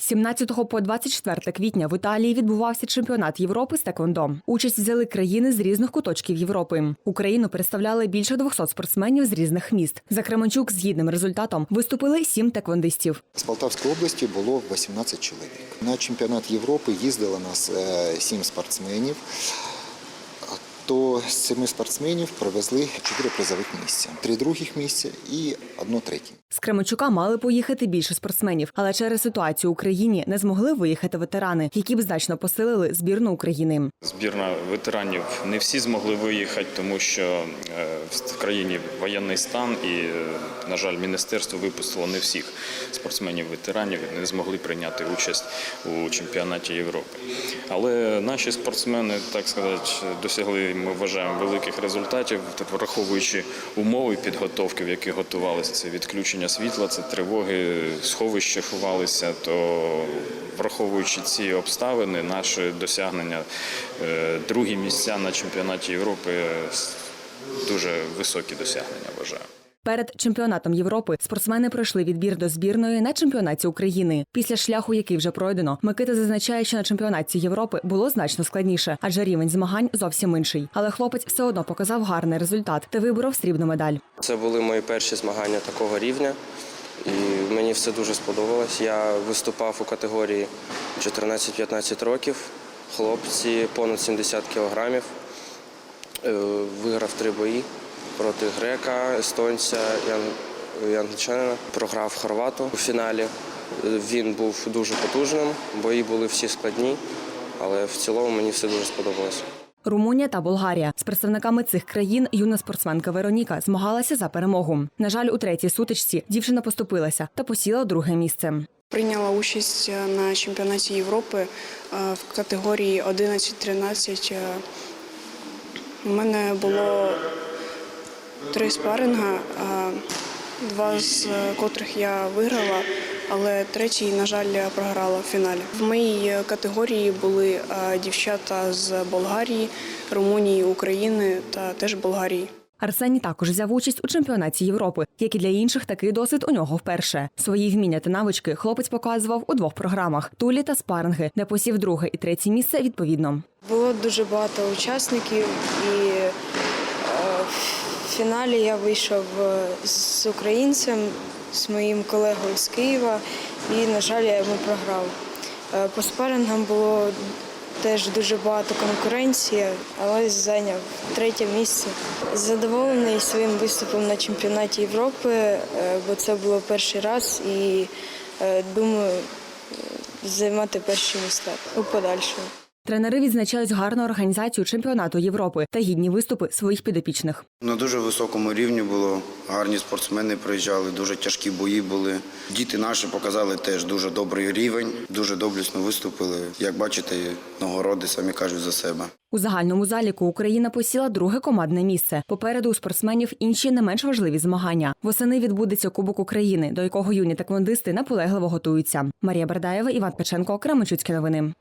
З 17 по 24 квітня в Італії відбувався чемпіонат Європи з теквондо. Участь взяли країни з різних куточків Європи. Україну представляли більше 200 спортсменів з різних міст. За Кременчук з гідним результатом виступили сім теквондистів. З Полтавської області було 18 чоловік. На чемпіонат Європи їздило нас сім спортсменів. То з цими спортсменів привезли 4 призових місця, 3 других місця і одно третє. З Кременчука мали поїхати більше спортсменів, але через ситуацію в Україні не змогли виїхати ветерани, які б значно посилили збірну України. Збірна ветеранів не всі змогли виїхати, тому що е, в країні воєнний стан, і, е, на жаль, міністерство випустило не всіх спортсменів-ветеранів, не змогли прийняти участь у чемпіонаті Європи. Але наші спортсмени, так сказати, досягли, ми вважаємо, великих результатів, враховуючи умови підготовки, в які готувалися. Це відключення світла, це тривоги, сховища ховалися, то враховуючи ці обставини, наші досягнення е, другі місця на чемпіонаті Європи е, дуже високі досягнення вважаю. Перед чемпіонатом Європи спортсмени пройшли відбір до збірної на чемпіонаті України. Після шляху, який вже пройдено, Микита зазначає, що на чемпіонаті Європи було значно складніше, адже рівень змагань зовсім інший. Але хлопець все одно показав гарний результат та виборов срібну медаль. Це були мої перші змагання такого рівня, і мені все дуже сподобалось. Я виступав у категорії 14-15 років, хлопці понад 70 кілограмів. Е, Виграв три бої проти грека, естонця і ан- англічанина. Програв хорвату у фіналі. Він був дуже потужним, бої були всі складні, але в цілому мені все дуже сподобалось. Румунія та Болгарія з представниками цих країн юна спортсменка Вероніка змагалася за перемогу. На жаль, у третій сутичці дівчина поступилася та посіла друге місце. Прийняла участь е, на чемпіонаті Європи е, в категорії 11-13. Е, У мене було три спаринга, е, два з котрих я виграла, але третій, на жаль, я програла в фіналі. В моїй категорії були дівчата з Болгарії, Румунії, України та теж Болгарії. Арсеній також взяв участь у чемпіонаті Європи, як і для інших такий досвід у нього вперше. Свої вміння та навички хлопець показував у двох програмах тулі та спаринги, де посів друге і третє місце відповідно. Було дуже багато учасників, і в фіналі я вийшов е, з українцем, з моїм колегою з Києва, і, на жаль, я йому програв. Е, По спарингам було теж дуже багато конкуренції, але зайняв третє місце. Задоволений своїм виступом на чемпіонаті Європи, е, бо це було перший раз і думаю займати перші місця у подальшому. Тренери відзначають гарну організацію чемпіонату Європи та гідні виступи своїх підопічних. На дуже високому рівні було. Гарні спортсмени приїжджали, дуже тяжкі бої були. Діти наші показали теж дуже добрий рівень, дуже доблесно виступили. Як бачите, нагороди самі кажуть за себе. У загальному заліку Україна посіла друге командне місце. Попереду у спортсменів інші не менш важливі змагання. Восени відбудеться Кубок України, до якого юні таквондисти наполегливо готуються. Марія Бердаєва, Іван Печенко, Кременчуцькі новини.